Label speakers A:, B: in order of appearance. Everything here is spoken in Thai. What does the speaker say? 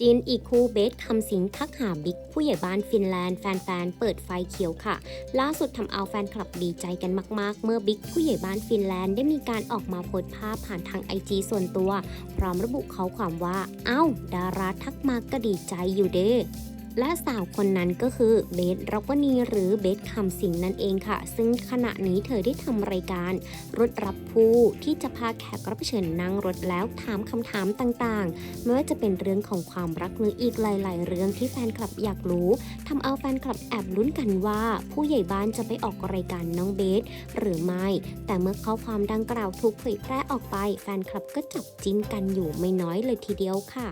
A: จีนอีคูเบสคำสิงทักหาบิ๊กผู้ใหญ่บ้านฟินแลนด์แฟนๆ เปิดไฟเขียวค่ะ ล่าสุดทำเอาแฟนคลับดีใจกันมากๆ เมื่อบิ๊กผู้ใหญ่บ้านฟินแลนด์ได้มีการออกมาโพสต์ภาพผ่านทางไอจีส่วนตัว พร้อมระบุข้อความว่า เอ้า ดาราทักมาก็ดีใจอยู่เด้ และสาวคนนั้นก็คือเบสรักวณีหรือเบสคำสิงนั่นเองค่ะ ซึ่งขณะนี้เธอได้ทำรายการ รถรับผู้ที่จะพาแขกรับเชิญนั่งรถแล้วถามคำถามต่างๆ ไม่ว่าจะเป็นเรื่องของความรักหรืออีกหลาย ๆ เรื่องที่แฟนคลับอยากรู้ทำเอาแฟนคลับแอบลุ้นกันว่า ผู้ใหญ่บ้านจะไปออกรายการน้องเบสหรือไม่ แต่เมื่อข้อความดังกล่าวถูกเผยแพร่ออกไป แฟนคลับก็จับจิ้นกันอยู่ไม่น้อยเลยทีเดียวค่ะ